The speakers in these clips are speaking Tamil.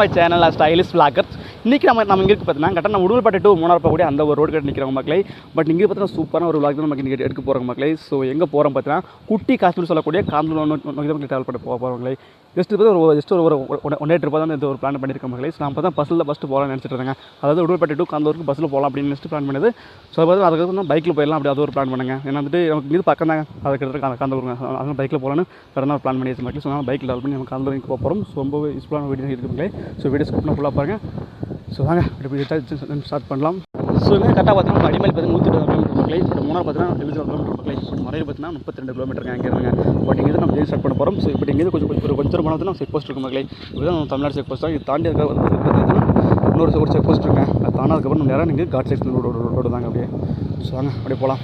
மக்களை back to my channel stylish vloggers இன்றைக்கி நம்ம நம்ம இங்கே இருக்கு பார்த்தீங்கன்னா கரெக்டாக நம்ம உடுமல்பேட்டை டூ மூணார் போகக்கூடிய அந்த ஒரு ரோடு கிட்ட நிற்கிறவங்க மக்களை. பட் இங்கே பார்த்தீங்கன்னா சூப்பரான ஒரு vlog தான் நமக்கு இங்கே எடுக்க போகிறோம் மக்களை. ஸோ எங்கே போகிறோம் பார்த்தீங்கன்னா குட்டி காஷ்மீர் சொல்லக்கூடிய காந்தூர் நோக்கி தான் ட்ராவல் பண்ணி போக போகிறவங்களே ஜஸ்ட் இப்போ ஒரு ஜஸ்ட் ஒரு ஒரு ஒன் டே ட்ரிப்பாக தான் இந்த ஒரு பிளான் பண்ணியிருக்கோம் மக்களை. ஸோ நான் தான் பஸ்ஸில் ஃபஸ்ட்டு போகலாம்னு நினச்சிட்டு இருக்காங்க அதாவது உடுமல்பேட்டை டூ காந்தூருக்கு பஸ்ஸில் போகலாம் அப்படின்னு நினச்சிட்டு பிளான் பண்ணது. ஸோ பார்த்து அதுக்கப்புறம் பைக்கில் போயிடலாம் அப்படி அது ஒரு பிளான் பண்ணுங்க. ஏன்னா வந்துட்டு நமக்கு இது பக்கம் தான் அதை கிட்ட காந்தூருங்க அதனால் பைக்கில் போகலான்னு கடந்த பிளான் பண்ணி வச்சு மக்கள். ஸோ பைக்கில் ட்ராவல் பண்ணி நம்ம காந்தூருக்கு போக போகிறோம் ஸோ ரொம்ப யூஸ்ஃபுல்லான வீடியோ இருக்குங்களே ஸோ வீடியோ ஸ்கூப்பில் ஃபுல்லாக பாருங்கள் ஸோ வாங்க இப்படி ஸ்டார்ட் பண்ணலாம். ஸோ இங்கே கரெக்டாக பார்த்தீங்கன்னா அடிமேல் பார்த்தீங்கன்னா நூற்றி இருபது கிலோமீட்டர் மக்களே இப்போ மூணார் பார்த்தீங்கன்னா எழுபது கிலோமீட்டர் மக்களே. இப்போ மறையில் பார்த்தீங்கன்னா முப்பத்தி ரெண்டு கிலோமீட்டர் அங்கே இருங்க பட் இங்கே நம்ம ஸ்டார்ட் பண்ண போகிறோம் ஸோ இப்போ இங்கே கொஞ்சம் கொஞ்சம் ஒரு கொஞ்சம் போனது நம்ம செக் போஸ்ட் இருக்கும் மக்களே. இதுதான் நம்ம தமிழ்நாடு செக் போஸ்ட் தான். இது தாண்டி இருக்க பார்த்தீங்கன்னா இன்னொரு ஒரு செக் போஸ்ட் இருக்கேன் அது தானதுக்கப்புறம் நம்ம நேரம் நீங்கள் காட் செக்ஷன் ரோடு ரோடு தாங்க அப்படியே. ஸோ வாங்க அப்படியே போகலாம்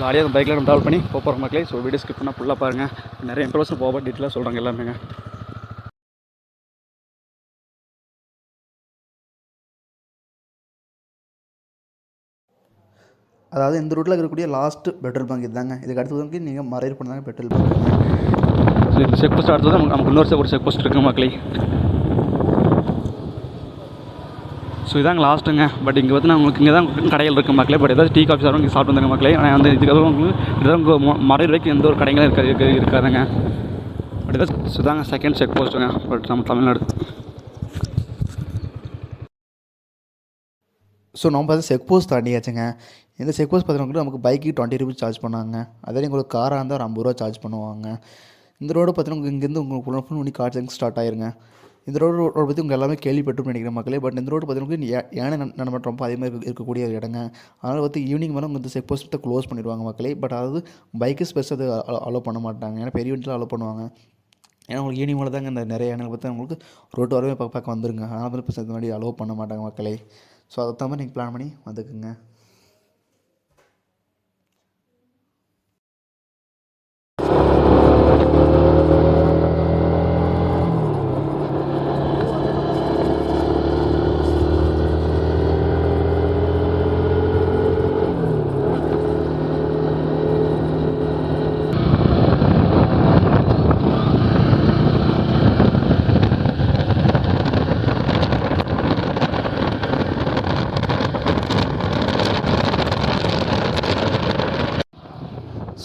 ஜாலியாக அந்த பைக்கில் நம்ம ட்ராவல் பண்ணி போகிற மக்களே. ஸோ வீடியோ ஸ்கிப் பண்ணால் ஃபுல்லாக பாருங்கள் நிறைய இன்ஃபர்மேஷன் போக டீட்டெயிலாக சொல்கிறாங்க எல்லாமேங்க அதாவது இந்த ரூட்டில் இருக்கக்கூடிய லாஸ்ட் பெட்ரோல் பங்க் இதுதாங்க. இதுக்கு அடுத்தது வந்து நீங்கள் மறைவு பண்ணாங்க பெட்ரோல் பங்க் இந்த செக் போஸ்ட் அடுத்தது நமக்கு இன்னொரு ஒரு செக் போஸ்ட் இருக்குது மக்களே. ஸோ இதாங்க லாஸ்ட்டுங்க பட் இங்கே வந்து உங்களுக்கு இங்கே தான் கடைகள் இருக்குது மக்களே. பட் ஏதாவது டீ காஃபி சாப்பிடும் இங்கே சாப்பிட்டு வந்தாங்க மக்களே. ஆனால் அந்த இதுக்கு உங்களுக்கு இதுதான் உங்கள் மறை வரைக்கும் எந்த ஒரு கடைகளும் இருக்க- இருக்காதுங்க. பட் இதான் ஸோ இதாங்க செகண்ட் செக் போஸ்ட்டுங்க பட் நம்ம தமிழ்நாடு. ஸோ நம்ம செக் போஸ்ட் தாண்டியாச்சுங்க. இந்த செக் போஸ்ட் பார்த்தீங்கன்னா நமக்கு பைக்கு டுவெண்ட்டி ருபீஸ் சார்ஜ் பண்ணாங்க. அதே உங்களுக்கு காராக இருந்தால் ஒரு ஐம்பது ரூபா சார்ஜ் பண்ணுவாங்க. இந்த ரோடு பார்த்தீங்கன்னா இங்கேருந்து உங்களுக்கு ஃபுல் ஃபுல் பண்ணி கார் ஸ்டார்ட் ஆயிருங்க. இந்த ரோடு ரோடு பற்றி உங்கள் எல்லாமே கேள்விப்பட்டு நினைக்கிற மக்களே. பட் இந்த ரோடு பார்த்தீங்கன்னா யா- யானை நடமாட்டம் ரொம்ப அதிகமாக இருக்க- இருக்கக்கூடிய ஒரு இடங்க. அதனால் பார்த்து ஈவினிங் மேலே உங்கள் இந்த செக் போஸ்ட்டை க்ளோஸ் பண்ணிடுவாங்க மக்களே. பட் அதாவது பைக்கு ஸ்பெஸ் அது அலோவ் பண்ண மாட்டாங்க. ஏன்னா பெரிய வண்டியில் அலோவ் பண்ணுவாங்க. ஏன்னா உங்களுக்கு ஈவினிங் மேலே தாங்க இந்த நிறைய இடங்கள் பார்த்து உங்களுக்கு ரோட்டு வரவே பக்கம் பார்க்க வந்துருங்க. அதனால் வந்து இந்த மாதிரி அலோவ் பண்ண மாட்டாங்க மக்களே. ஸோ அதை தான் நீங்கள் பிளான் பண்ணி வந்துக்குங்க.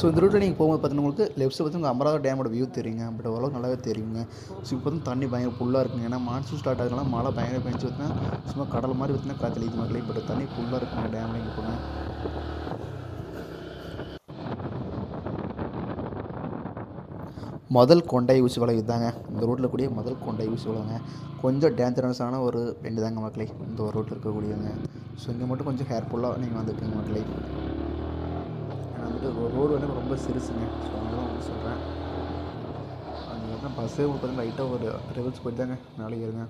ஸோ இந்த ரூட்டில் நீங்கள் போகும்போது பார்த்தீங்கன்னா உங்களுக்கு லெஃப்ட் சைடு பார்த்தீங்கன்னா அமராவதி டேமோட வியூ தெரியுங்க. பட் ஓரளவுக்கு நல்லாவே தெரியுங்க. ஸோ இப்போ வந்து தண்ணி பயங்கர ஃபுல்லாக இருக்குங்க. ஏன்னா மான்சூன் ஸ்டார்ட் ஆகுதுனால மழை பயங்கர பெஞ்சு பார்த்தீங்கன்னா சும்மா கடல் மாதிரி பார்த்தீங்கன்னா காற்றடிக்குது மக்களே. பட் தண்ணி ஃபுல்லாக இருக்குங்க டேமில் இங்கே போங்க முதல் கொண்டை ஊசி வலை இதுதாங்க. இந்த ரோட்டில் கூடிய முதல் கொண்டை ஊசி வலைங்க. கொஞ்சம் டேஞ்சரஸான ஒரு பெண்டு தாங்க மக்களே. இந்த ஒரு ரோட்டில் இருக்கக்கூடியவங்க ஸோ இங்கே மட்டும் கொஞ்சம் ஹேர்ஃபுல்லாக நீங்கள் வந்துருக்கீங்க மக்களே. ஏன்னா ரோடு வந்து ரொம்ப சிறுசுங்க. ஸோ அதனால வந்து சொல்கிறேன் அங்கே வந்து பஸ்ஸே பார்த்தீங்கன்னா லைட்டாக ஒரு ரிவல்ஸ் போயிட்டு தாங்க நாளைக்கு இருங்க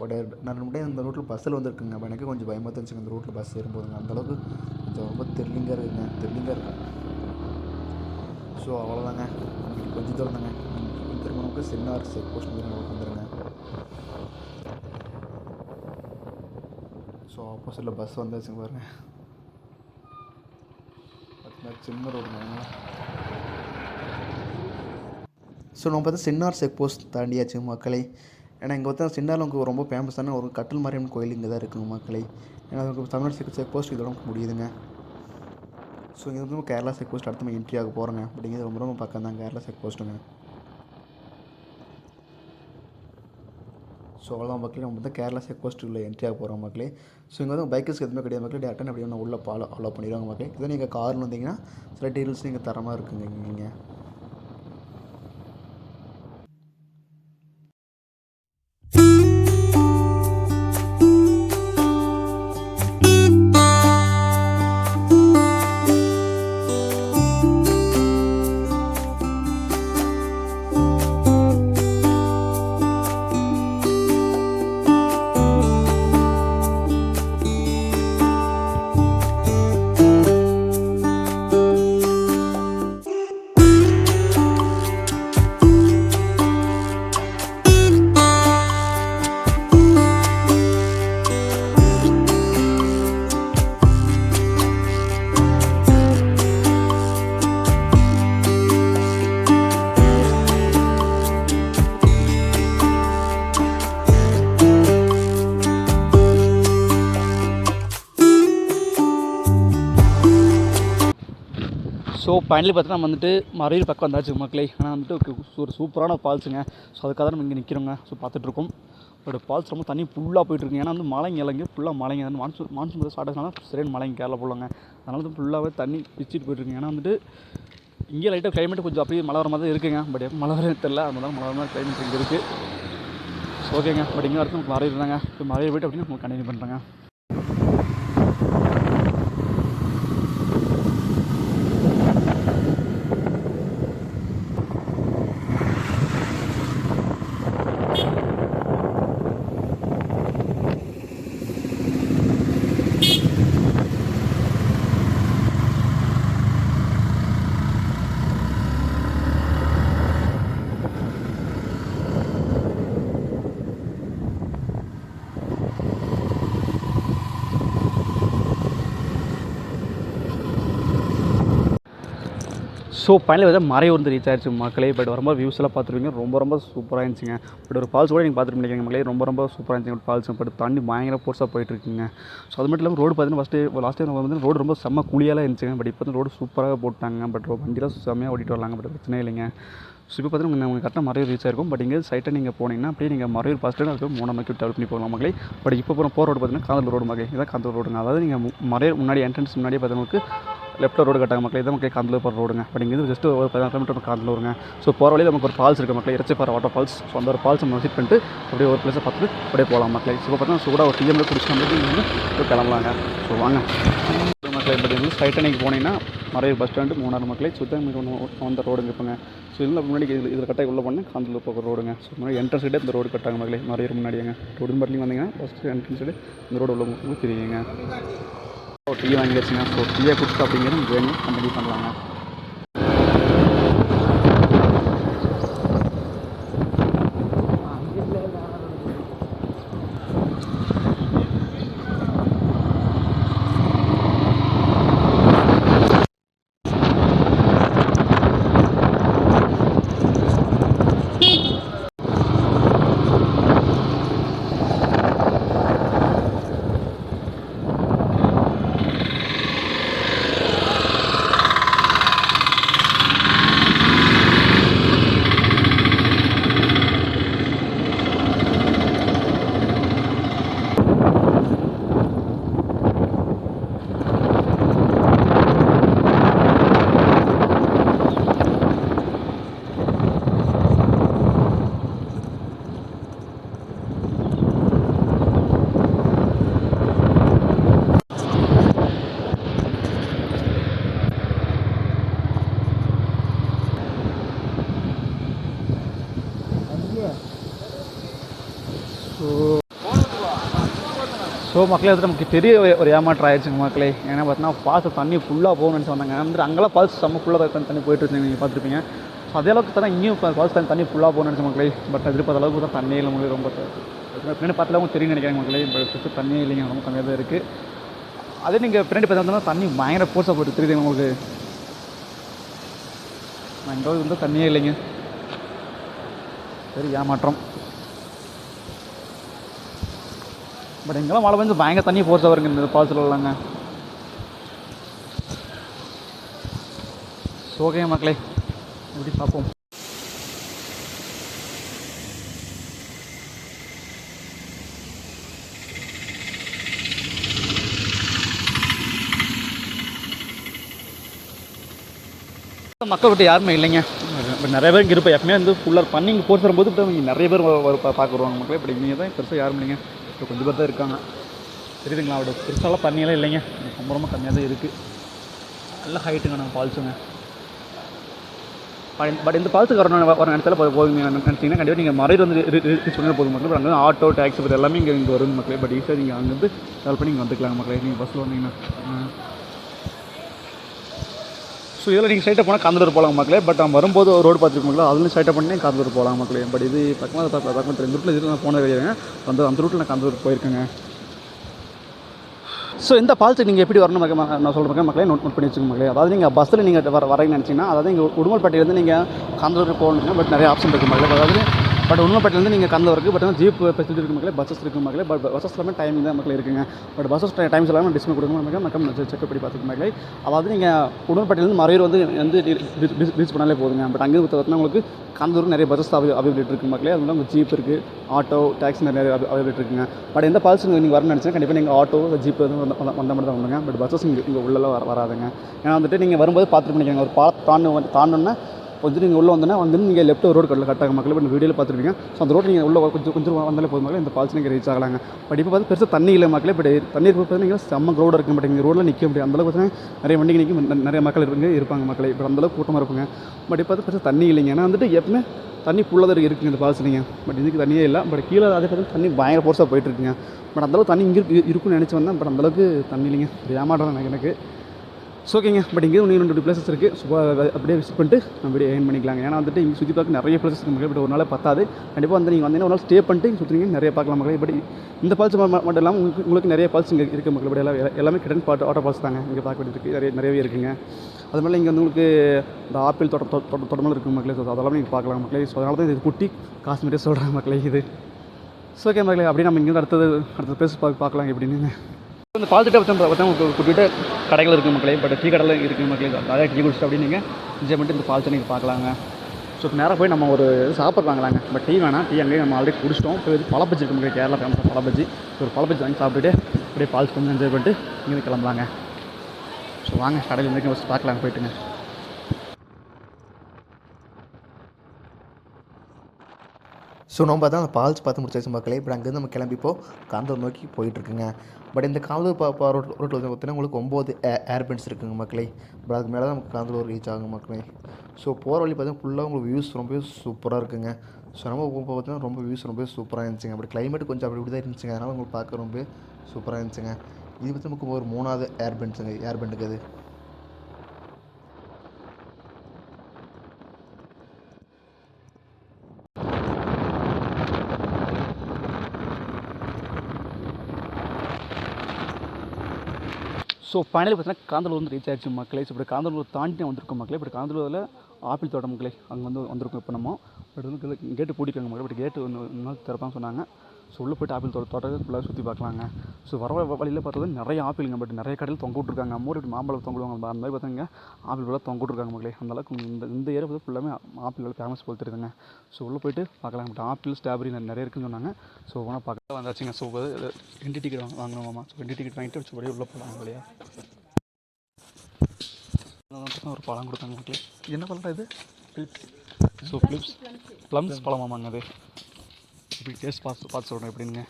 பட் நான் ரெண்டு டைம் இந்த ரோட்டில் பஸ்ஸில் வந்துருக்குங்க. அப்போ எனக்கு கொஞ்சம் பயமாக இருந்துச்சுங்க. இந்த ரோட்டில் பஸ் ஏறும்போதுங்க. அந்தளவுக்கு கொஞ்சம் ரொம்ப த்ரில்லிங்காக இருக்குங்க. த்ரில்லிங்காக இருக்கும் ஸோ அவ்வளோதாங்க உங்களுக்கு கொஞ்சம் தூரம் தாங்க. திருமணமுக்கு திரும்ப சின்னார் செக் போஸ்ட் வந்துருங்க. வந்துடுங்க ஸோ ஆப்போசிட்டில் பஸ் வந்துச்சுங்க பாருங்கள் சின்ன ரோடுங்க ஸோ நம்ம பார்த்தா சின்னார் செக் போஸ்ட் தாண்டியாச்சு மக்களை. ஏன்னா இங்கே பார்த்தா சின்னாரில் உங்களுக்கு ரொம்ப ஃபேமஸான ஒரு கட்டல் மாரியம்மன் கோயில் இங்கே தான் இருக்குங்க மக்களை. ஏன்னா அதுக்கு தமிழ்நாடு செக் செக் போஸ்ட் இதோட முடியுதுங்க. ஸோ இங்கே வந்து கேரளா செக் போஸ்ட் அடுத்து நம்ம என்ட்ரி ஆக போகிறோங்க அப்படிங்கிறது ரொம்ப ரொம்ப பக்கம் தான் கேரளா செக் போஸ்ட்டுங்க ஸோ அவ்வளோதான் மக்களே. நம்ம வந்து கேரளா செக் உள்ள என்ட்ரி ஆக போகிறோம் மக்களே. ஸோ இங்கே வந்து பைக்கர்ஸ்க்கு எதுவுமே கிடையாது மக்களே. டேரக்டாக அப்படியே ஒன்று உள்ளே பாலோ அலோவ் பண்ணிடுவாங்க மக்களே. இதே நீங்கள் காரில் வந்தீங்கன்னா சில டீட்டெயில்ஸ் நீங்கள் தரமாக இருக்குங்க நீங்கள் ஃபைனலி பார்த்தா நம்ம வந்துட்டு மறையூர் பக்கம் வந்தாச்சு மக்களே. ஆனால் வந்துட்டு ஒரு- சூப்பரான ஃபால்ஸுங்க ஸோ அதுக்காக தான் நம்ம இங்கே நிற்கிறோங்க ஸோ பார்த்துட்ருக்கோம். பட் ஃபால்ஸ் ரொம்ப தண்ணி ஃபுல்லாக போயிட்டுருக்கு ஏன்னா வந்து மலைங்க இலங்கை. ஃபுல்லாக மலைங்க மான்சூன் மான்சூன் ஸ்டார்ட் ஆச்சுனால சரியான மலைங்க கேரளா போடலாங்க அதனால வந்து ஃபுல்லாகவே தண்ணி பிச்சுட்டு போயிட்டுருக்கு ஏன்னா வந்துட்டு இங்கே லைட்டாக கிளைமேட் கொஞ்சம் அப்படியே மழை வர மாதிரி தான் இருக்குங்க. பட் எப்போ மழை வரே தெரில அதனால மழை வர மாதிரி கிளைமேட் இங்கே இருக்குது ஓகேங்க பட் இங்கே வரைக்கும் நமக்கு மறையூர் இப்போ போயிட்டு அப்படின்னு நம்ம கண்டினியூ பண்ணுறேங்க ஸோ ஃபைனலி வந்து மறையூர் வந்து ரீச் ஆயிடுச்சு மக்களே. பட் ரொம்ப வியூஸ் எல்லாம் பார்த்துருவீங்க ரொம்ப ரொம்ப சூப்பராக இருந்துச்சுங்க. பட் ஒரு ஃபால்ஸ் கூட நீங்கள் பார்த்துட்டு மக்களே. ரொம்ப ரொம்ப சூப்பராக இருந்துச்சு ஃபால்ஸ் பட் தண்ணி பயங்கர ஃபோர்ஸாக போயிட்டுருக்குங்க ஸோ அது மட்டும் இல்லாமல் ரோடு பார்த்தீங்கன்னா ஃபஸ்ட்டு லாஸ்ட் டைம் வந்து ரோடு ரொம்ப செம்ம குழியெல்லாம் இருந்துச்சுங்க. பட் இப்போ ரோடு சூப்பராக போட்டாங்க. பட் வண்டியெலாம் செம்மையாக ஓட்டிட்டு வரலாங்க. பட் பிரச்சனை இல்லைங்க. ஸோ இப்போ பார்த்தீங்கன்னா உங்களுக்கு கரெக்டாக மறையூர் ரீச் ஆயிருக்கும். பட் இங்கே சைட்டை நீங்கள் போனீங்கன்னா அப்படியே நீங்கள் மறையூர் பஸ் ஸ்டாண்ட் அதுக்கு மூணு மக்கள் டெவலப் பண்ணி போகலாம் மக்களே. பட் இப்போ போகிற போகிற ரோடு பார்த்தீங்கன்னா காந்தூர் ரோடு மக்களே. இதான் காந்தூர் ரோடுங்க அதாவது நீங்கள் மறையூர் முன்னாடி என்ட்ரன்ஸ் முன்னாடியே பார்த்தவங்களுக்கு லெஃப்ட்டில் ரோடு கட்டாங்க மக்களே. இதான் மக்களே காந்தூர் போகிற ரோடுங்க பட் இங்கே ஜஸ்ட் ஒரு பதினாறு கிலோமீட்டர் காந்தூருங்க ஸோ போகிற வழியில் நமக்கு ஒரு ஃபால்ஸ் இருக்குது மக்களே. இறச்சிப்பாறை வாட்டர் ஃபால்ஸ் ஸோ அந்த ஒரு ஃபால்ஸ் நம்ம விசிட் பண்ணிட்டு அப்படியே ஒரு பிளேஸை பார்த்துட்டு அப்படியே போகலாம் மக்களே. ஸோ பார்த்தீங்கன்னா சூடாக ஒரு டிஎம்ல குடிச்சு வந்து வந்து கிளம்பலாங்க. ஸோ வாங்க. மக்களே பட் வந்து ஸ்ட்ரைட்டாக நீங்கள் போனீங்கன்னா மறையூர் பஸ் ஸ்டாண்டு மூணாறு மக்களை. சுத்தம் வந்த ரோடுங்க இப்போங்க. ஸோ இதில் முன்னாடி இதில் இதில் கட்டாய் உள்ளே போனால் காந்தலூர் போகிற ரோடுங்க ஸோ முன்னாடி என்ட்ரன்ஸ் கிட்டே இந்த ரோடு கட்டாங்க மக்களே. மறையூர் முன்னாடிங்க ரோடு மட்டும் வந்தீங்கன்னா ஃபஸ்ட்டு என்ட்ரன்ஸ் கிட்டே இந்த ரோடு உள்ள தெரியுங்க. டீ வாங்கிடுச்சுங்க ஸோ டீயை கொடுத்து அப்படிங்கிறது வேணும். கண்டினியூ பண்ணலாங்க. ஸோ மக்களே வந்து நமக்கு பெரிய ஒரு- ஏமாற்றம் ஆயிடுச்சுங்க மக்களே. ஏன்னா பார்த்தீங்கன்னா ஃபால்ஸ் தண்ணி ஃபுல்லாக போகணும்னு சொன்னாங்க வந்து அங்கெல்லாம் ஃபால்ஸ் செம்ம ஃபுல்லாக தண்ணி போயிட்டு நீங்கள் பார்த்துருப்பீங்க ஸோ அதே அளவுக்கு தான் இங்கேயும் ஃபால்ஸ் தண்ணி தண்ணி ஃபுல்லாக போகணும்னு மக்களே. பட் எதிர்பார்த்த அளவுக்கு தான் தண்ணி இல்லை மக்களே ரொம்ப பின்னாடி பார்த்தாலும் தெரியும் நினைக்கிறேன் மக்களே. பட் ஃபஸ்ட்டு தண்ணியே இல்லைங்க ரொம்ப கம்மியாக தான் இருக்குது அதே நீங்கள் பின்னாடி பார்த்தா தண்ணி பயங்கர ஃபோர்ஸாக போட்டு தெரியுது உங்களுக்கு. நான் இங்கே வந்து தண்ணியே இல்லைங்க. சரி ஏமாற்றம். பட் இங்கெல்லாம் மழை பெஞ்சு பயங்கர தண்ணி ஃபோர்ஸாக வருங்க இந்த ஃபால்ஸில் உள்ளாங்க ஓகே மக்களே எப்படி பார்ப்போம்? மக்கள் விட்டு யாருமே இல்லைங்க. பட் நிறைய பேர் இங்கே இருப்பேன் எப்பவுமே வந்து ஃபுல்லாக பண்ணி இங்கே போர்ஸ் வரும்போது இப்போ நிறைய பேர் பார்க்குறாங்க மக்களே. இப்படி நீங்கள் தான் பெருசாக யாரும் இல்லைங்க. இப்போ கொஞ்சம் பேர் தான் இருக்காங்க. தெரியுதுங்களா? அவட பெருசாலாம் தண்ணியெல்லாம் இல்லைங்க. ரொம்ப ரொம்ப கம்மியாக தான் இருக்குது நல்ல ஹைட்டுங்க நாங்கள் ஃபால்ஸுங்க பட் இந்த ஃபால்ஸுக்கு வரணும் வர இடத்துல போய் போவீங்க. நினச்சிங்கன்னா கண்டிப்பாக நீங்கள் மறையில் வந்து ரீச் பண்ணி போதும். மக்கள் அங்கே ஆட்டோ டேக்ஸி பட் எல்லாமே இங்கே இங்கே வருங்க மக்களே. பட் ஈஸியாக நீங்கள் அங்கேருந்து கால் பண்ணி இங்கே வந்துக்கலாங்க மக்களே. நீங்கள் பஸ்ஸில் வந்தீங்கன்னா. ஸோ இதில் நீங்கள் ஸ்ட்ரைட்டாக போனால் காந்தலூர் போகலாம் மக்களே. பட் நான் வரும்போது ஒரு ரோடு பார்த்துருக்கோங்களா அதுலேயும் ஸ்ட்ரைட்டாக பண்ணி காந்தலூர் போகலாம் மக்களே. பட் இது பக்கமாக பக்கம் தெரியும் ரூட்டில் இதில் நான் போனது கிடையாதுங்க அந்த அந்த ரூட்டில் நான் காந்தலூர் போயிருக்கேங்க. ஸோ இந்த பாலத்துக்கு நீங்கள் எப்படி வரணும் மக்கள்? நான் சொல்கிறேன் மக்களே. நோட் நோட் பண்ணி வச்சுக்கோங்க மக்களே. அதாவது நீங்கள் பஸ்ஸில் நீங்கள் வர வரீங்கன்னு நினச்சிங்கன்னா அதாவது இங்கே உடுமல்பேட்டையிலேருந்து நீங்கள் காந்தலூர் போகணுங்க பட் நிறைய ஆப்ஷன் இருக்குது மக்களே. அதாவது பட் உண்மைப்பட்டிலேருந்து நீங்கள் கந்த இருக்குது பட் ஜீப் ஃபெசிலிட்டி இருக்கு மக்களே பஸ்ஸஸ் இருக்கு மக்களே பட் பஸ்ஸஸ் எல்லாமே டைமிங் தான் மக்கள் இருக்குங்க. பட் பஸ்ஸஸ் டைம்ஸ் எல்லாமே டிஸ்பிளே கொடுக்கணும் மக்கள் மக்கள் செக் பண்ணி பார்த்துக்க மக்களே. அதாவது நீங்கள் உடன்பட்டிலேருந்து மறையூர் வந்து வந்து ரீச் பண்ணாலே போதுங்க. பட் அங்கே பார்த்தீங்கன்னா உங்களுக்கு கந்தூர் நிறைய பஸ்ஸஸ் அவை அவைலபிலிட்டி இருக்குது மக்களே. அது உங்கள் ஜீப் இருக்குது ஆட்டோ டாக்ஸி நிறைய அவைலபிலிட்டி இருக்குங்க. பட் எந்த பால்ஸ் நீங்கள் வரணும்னு நினச்சா கண்டிப்பாக நீங்கள் ஆட்டோ ஜீப் வந்து வந்த- மாதிரி மட்டும் தான் வந்துங்க பட் பஸ்ஸஸ் இங்கே இங்கே உள்ளெல்லாம் வர வராதுங்க. ஏன்னா வந்துட்டு நீங்கள் வரும்போது பார்த்துட்டு பண்ணிக்கோங்க ஒரு பாலத்தை தாண்டு தாண்டணுன்னா தாண்டோன்னா கொஞ்சம் நீங்கள் உள்ளே வந்தோன்னா வந்து நீங்கள் லெஃப்ட் ரோடு கட்டில் கட்டாக மக்கள் இப்போ வீடியோவில் பார்த்துருப்பீங்க. ஸோ அந்த ரோடு நீங்கள் உள்ள கொஞ்சம் கொஞ்சம் வந்தாலே போதும். மக்கள் இந்த ஃபால்ஸ் நீங்கள் ரீச் ஆகலாங்க. பட் இப்போ பார்த்து பெருசாக தண்ணி இல்லை மக்களே பட் தண்ணீர் பார்த்தீங்கன்னா செம்ம க்ரௌடாக இருக்க மாட்டேங்க ரோடில் நிற்க முடியும் அந்தளவுக்கு பார்த்தீங்கன்னா நிறைய வண்டிங்க நிற்கும் நிறைய மக்கள் இருப்பாங்க இருப்பாங்க மக்களே. இப்போ அந்தளவுக்கு கூட்டமாக இருப்பாங்க பட் இப்போ பார்த்து பெருசாக தண்ணி இல்லைங்க. ஏன்னா வந்துட்டு எப்பவுமே தண்ணி ஃபுல்லாக தான் இருக்குங்க இந்த ஃபால்ஸ் நீங்கள் பட் இதுக்கு தண்ணியே இல்லை. பட் கீழே அதே பார்த்தீங்கன்னா தண்ணி பயங்கர ஃபோர்ஸாக போயிட்டுருக்குங்க பட் அந்தளவுக்கு தண்ணி இங்கே இருக்குன்னு நினச்சி வந்தேன். பட் அந்தளவுக்கு தண்ணி இல்லைங்க. இது ஏமாற்றம் எனக்கு எனக்கு. ஸோ ஓகேங்க பட் இங்கே ஒன்று ரெண்டு பிளேசஸ் இருக்குது ஸோ அப்படியே விசிட் பண்ணிட்டு நம்ம அப்படியே ஏன் பண்ணிக்கலாங்க. ஏன்னா வந்துட்டு இங்கே சுற்றி பார்க்க நிறைய பிளேசஸ் இருக்குது பட் ஒரு நாள் பத்தாது. கண்டிப்பாக வந்து நீங்கள் வந்தீங்கன்னா ஒரு நாள் ஸ்டே பண்ணிட்டு இங்கே சுற்றுறீங்க நிறைய பார்க்கலாம் மக்களே. பட் இந்த ஃபால்ஸ் மட்டும் இல்லாமல் உங்களுக்கு உங்களுக்கு நிறைய ஃபால்ஸ் இங்கே இருக்குது மக்கள். பட் எல்லாம் எல்லாமே கிடன் பாட்டு ஆட்டோ ஃபால்ஸ் தாங்க இங்கே பார்க்க வேண்டியது நிறைய நிறையவே இருக்குங்க. அது மாதிரி இங்கே வந்து உங்களுக்கு இந்த ஆப்பிள் தோட்ட தோட்ட தோட்டமெல்லாம் இருக்குது மக்களே. ஸோ அதெல்லாம் நீங்கள் பார்க்கலாம் மக்களே. ஸோ அதனால தான் இது குட்டி காஷ்மீரே சொல்கிறாங்க மக்களே இது. ஸோ ஓகே மக்களே அப்படியே நம்ம இங்கே அடுத்தது அடுத்த பிளேஸ் பார்க்க பார்க்கலாம் எப்படின்னு. இந்த பால்த்திட்ட பற்றி பார்த்தா உங்களுக்கு குறிப்பிட்ட கடைகள் இருக்குது மக்களே பட் டீ கடையில் இருக்குது மக்களே நிறைய டீ குடிச்சிட்டு அப்படி நீங்கள் என்ஜாய் பண்ணிட்டு இந்த பால் தண்ணி பார்க்கலாங்க. ஸோ இப்போ நேராக போய் நம்ம ஒரு இது சாப்பிட வாங்கலாங்க. பட் டீ வேணாம். டீ அங்கேயே நம்ம ஆல்ரெடி குடிச்சிட்டோம். இப்போ இது பழப்பஜி இருக்கு மக்களே கேரளா ஃபேமஸ் பழப்பஜி ஸோ ஒரு பழப்பஜி வாங்கி சாப்பிட்டுட்டு அப்படியே பால் கொஞ்சம் என்ஜாய் பண்ணிட்டு இங்கே கிளம்பலாங்க. ஸோ வாங்க கடையில் இருந்து ஃபஸ்ட் பார்க்கலாம் போயிட்டுங்க. ஸோ நம்ம தான் அந்த பால்ஸ் பார்த்து முடிச்சாச்சு மக்களே. இப்போ அங்கேருந்து நம்ம கிளம்பிப்போ காந்தூர் நோக்கி போயிட்டுருக்குங்க. பட் இந்த காந்தூர் பா பா ரோட் ரோட்டில் வந்து பார்த்தீங்கன்னா உங்களுக்கு ஒம்பது ஏர்பென்ஸ் இருக்குங்க மக்களே. பட் அதுக்கு மேலே தான் நமக்கு காந்தூர் ரீச் ஆகுங்க மக்களே. ஸோ போகிற வழி பார்த்தீங்கன்னா ஃபுல்லாக உங்களுக்கு வியூஸ் ரொம்பவே சூப்பராக இருக்குங்க. ஸோ நம்ம போகும்போது பார்த்தீங்கன்னா ரொம்ப வியூஸ் ரொம்பவே சூப்பராக இருந்துச்சுங்க. அப்படி கிளைமேட் கொஞ்சம் அப்படி இப்படி தான் இருந்துச்சுங்க. அதனால் உங்களுக்கு பார்க்க ரொம்ப சூப்பராக இருந்துச்சுங்க. இது பற்றி நமக்கு ஒரு மூணாவது ஏர்பென்ஸுங்க ஏர்பெண்டுக்கு அது. ஸோ ஃபைனலி பார்த்தீங்கன்னா காந்தலூர் வந்து ரீச் ஆயிடுச்சு மக்களே. ஸோ இப்படி காந்தலூர் தாண்டி வந்திருக்கோம் மக்களே. இப்படி காந்தலூரில் ஆப்பிள் தோட்டம் மக்களே அங்கே வந்து வந்திருக்கோம் இப்போ நம்ம. பட் வந்து கேட்டு பூட்டிட்டாங்க மக்களே. பட் கேட்டு ஒன்று நாள் திறப்பான்னு சொன்னாங்க. ஸோ உள்ளே போய்ட்டு ஆப்பிள் தோட்ட தோட்டத்தை ஃபுல்லாக சுற்றி பார்க்கலாங்க. ஸோ வர வழியில் பார்த்தது நிறைய ஆப்பிளுங்க பட் நிறைய கடையில் தொங்க விட்ருக்காங்க அம்மூர் இப்படி மாம்பழம் தொங்க விடுவாங்க அந்த மாதிரி பார்த்தீங்க ஆப்பிள் ஃபுல்லாக தொங்க விட்ருக்காங்க மக்களே. அந்த அளவுக்கு இந்த இந்த ஏரியா பார்த்து ஃபுல்லாமே ஆப்பிள் ஃபேமஸ் போல் தெரியுதுங்க. ஸோ உள்ளே போயிட்டு பார்க்கலாம். பட் ஆப்பிள் ஸ்ட்ராபெரி நிறைய இருக்குன்னு சொன்னாங்க. ஸோ ஒன்றா பார்க்க வந்தாச்சுங்க. ஸோ ரெண்டு டிக்கெட் வாங்க வாங்கணுமாமா ஸோ ரெண்டு டிக்கெட் வாங்கிட்டு வச்சு உள்ளே போகலாம் இல்லையா ஒரு பழம் கொடுத்தாங்க மக்களே. என்ன பழம் இது? ஃபிலிப்ஸ் ஸோ ஃபிலிப்ஸ் ப்ளம்ஸ் பழமாமாங்க அது. இப்படி டேஸ்ட் பார்த்து பார்த்து சொல்கிறேன் எப்படிங்க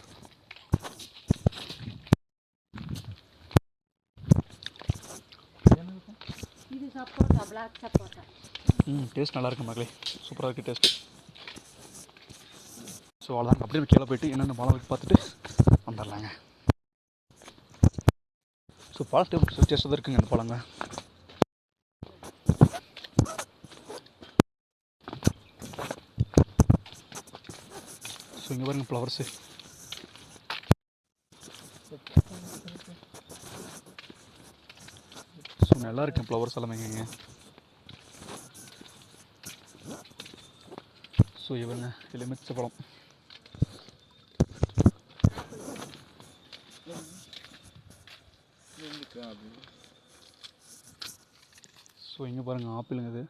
ம் டேஸ்ட் நல்லா இருக்கு மக்களே. சூப்பராக இருக்குது டேஸ்ட் ஸோ அவ்வளோதான் அப்படியே கீழே போயிட்டு என்னென்ன பழம் இருக்கு பார்த்துட்டு வந்துடலாங்க. ஸோ பழம் டேஸ்ட் தான் இருக்குங்க இந்த பழங்க. பாருங்க ஃப்ளவர்ஸு ஸோ நல்லா இருக்கு ஃப்ளவர்ஸ் எல்லாமே இங்கே ஸோ இவங்க எலுமிச்சை பழம். ஸோ இங்கே பாருங்கள் ஆப்பிளுங்க இது.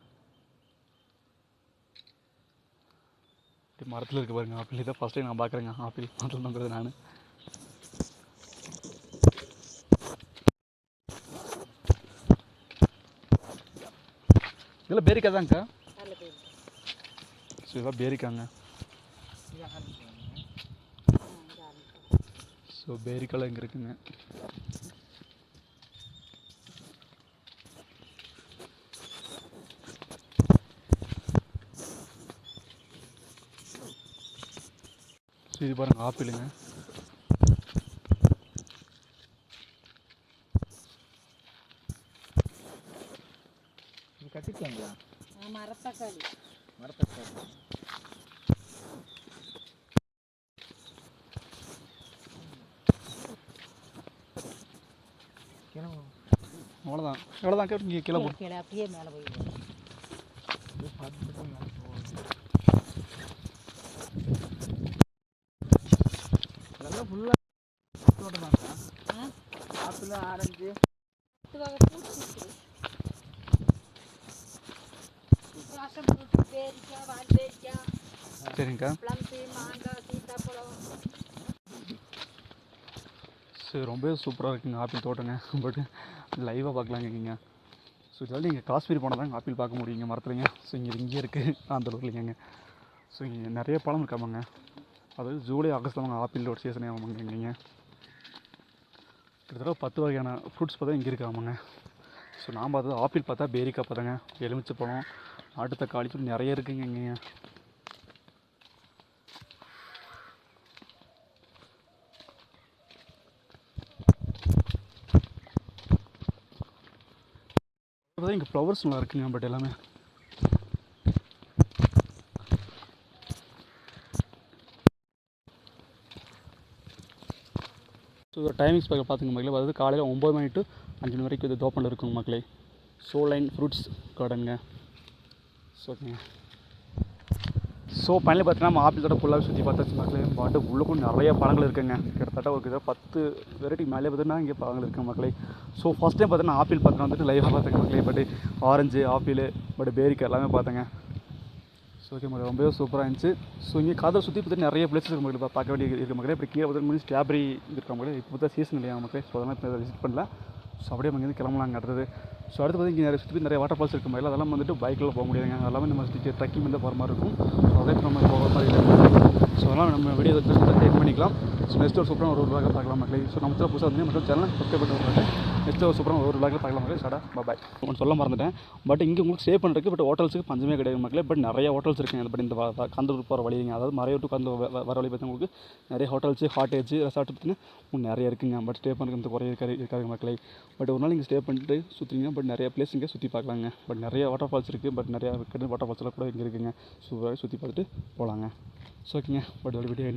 மரத்தில் இருக்கு பாருங்க ஆப்பிள். இதை ஃபஸ்ட் டைம் நான் பார்க்குறேங்க ஆப்பிள். மரத்தில் நம்புறது நான். இதெல்லாம் பேரிக்காய் தான்க்கா? நல்ல பேர் ஸோ இதெல்லாம் பேரிக்காங்க ஸோ பேரிக்காலாம் இங்கே இருக்குங்க. இது பாருங்க ஆப்பிளுங்க கட்டிக்கலாங்களா? மரத்தக்காளி. மரத்தக்காளி. அவ்வளோதான் எவ்வளோதான் இங்கே கீழே போ கீழே அப்படியே மேலே போயிடும் ஆப்பிள் ஆரஞ்சு பத்து வகை ஃப்ரூட்ஸ் இருக்குது ராசம் ஃப்ரூட் வால்பேரிக்காய் சரிங்கக்கா சரி ரொம்பவே சூப்பராக இருக்குங்க ஆப்பிள் தோட்டங்க. பட் லைவாக பார்க்கலாங்க இங்கே ஸோ இதெல்லாம் நீங்கள் காஷ்மீர் போனால் தான் ஆப்பிள் பார்க்க முடியுங்க மரத்துலைங்க. ஸோ இங்கே இங்கே இருக்குது அந்த ஊர்லைங்க ஸோ இங்கே நிறைய பழம் இருக்காமாங்க. அதாவது ஜூலை ஆகஸ்ட் தான் ஆப்பிளோட சீசனே ஆமாங்க இங்கேங்க. கிட்டத்தட்ட பத்து வகையான ஃப்ரூட்ஸ் பார்த்தா இங்கே இருக்காமங்க ஸோ நான் பார்த்தது ஆப்பிள் பார்த்தா பேரிக்காய் பார்த்தாங்க. எலுமிச்சை பழம் நாட்டு தக்காளி சொல்லி நிறைய இருக்குங்க இங்கேங்க. பார்த்தா இங்கே ஃப்ளவர்ஸ் நல்லா இருக்குங்க பட் எல்லாமே. டைமிங்ஸ் பார்க்க பார்த்துங்க மக்களே. அதாவது காலையில் ஒம்பது மணி டு அஞ்சு மணி வரைக்கும் இது ஓப்பனில் இருக்குங்க மக்களே. சோலைன் ஃப்ரூட்ஸ் கார்டனுங்க ஓகேங்க ஸோ பழனி பார்த்தீங்கன்னா நம்ம ஆப்பிள் தோட்ட ஃபுல்லாகவே சுற்றி பார்த்தாச்சு மக்களே. பாட்டு உள்ளுக்கும் நிறைய பழங்கள் இருக்குங்க. கிட்டத்தட்ட ஒரு கிட்ட பத்து வெரைட்டி மேலே பார்த்தீங்கன்னா இங்கே பழங்கள் இருக்குது மக்களே. ஸோ ஃபஸ்ட் டைம் பார்த்தீங்கன்னா ஆப்பிள் பார்த்தீங்கன்னா வந்துட்டு லைவாக பார்த்தேங்க மக்களே. பட் ஆரஞ்சு ஆப்பிள் பட் பேரிக்காய் எல்லாமே பார்த்தேங்க. ஓகே மேடம் ரொம்பவே சூப்பராக இருந்துச்சு. ஸோ இங்கே காதல் சுற்றி பார்த்து நிறைய பிளேசஸ் இருக்கு மக்கள் பார்க்க வேண்டிய இருக்க மக்களே. இப்போ கீழே பார்த்து முடிஞ்சு ஸ்ட்ராபெரி இருக்க மக்களே. இப்போ பார்த்தா சீசன் இல்லையா மக்களே? ஸோ அதெல்லாம் இப்போ விசிட் பண்ணல. ஸோ அப்படியே அங்கேருந்து கிளம்பலாங்க அடுத்தது. ஸோ அடுத்து பார்த்து இங்கே நிறைய சுற்றி நிறைய வாட்டர் ஃபால்ஸ் இருக்கும் மக்கள். அதெல்லாம் வந்துட்டு பைக்கில் போக முடியாதுங்க. அதெல்லாமே நம்ம சுற்றி ட்ரக்கிங் வந்து போகிற மாதிரி இருக்கும். ஸோ அதே நம்ம போகிற மாதிரி ஸோ அதெல்லாம் நம்ம வீடியோ டேக் பண்ணிக்கலாம். ஸோ நெக்ஸ்ட் ஒரு சூப்பராக ஒரு ஒரு பார்க்கலாம் மக்களே. ஸோ நம்ம புதுசாக வந்து மட்டும் சேனல் சப்ஸ்கிரைப் பண்ணி நெக்ஸ்ட் ஒரு சூப்பராக ஒரு பிளாக்ல பார்க்கலாம் மக்களே. சடா பாய் ஒன்று சொல்ல மறந்துட்டேன். பட் இங்கே உங்களுக்கு ஸ்டே பண்ணுறதுக்கு பட் ஹோட்டல்ஸுக்கு பஞ்சமே கிடையாது மக்களே. பட் நிறைய ஹோட்டல்ஸ் இருக்குங்க. பட் இந்த கந்தூர் போகிற வழிங்க அதாவது மறையூர் டு கந்த வ- வர வழி பார்த்தா உங்களுக்கு நிறைய ஹோட்டல்ஸு ஹாட்டேஜ் ரெசார்ட் பார்த்தீங்கன்னா நிறைய இருக்குங்க. பட் ஸ்டே பண்ணுறது குறைய இருக்காரு இருக்காது மக்களே. பட் ஒரு நாள் இங்கே ஸ்டே பண்ணிட்டு சுற்றிங்க பட் நிறைய பிளேஸ் இங்கே சுற்றி பார்க்கலாங்க. பட் நிறைய வாட்டர் ஃபால்ஸ் இருக்குது பட் நிறைய வாட்டர் ஃபால்ஸ்லாம் கூட இங்கே இருக்குங்க. சூப்பராக சுற்றி பார்த்துட்டு போகலாங்க ஸோ ஓகேங்க பட் ஒரு வீடியோ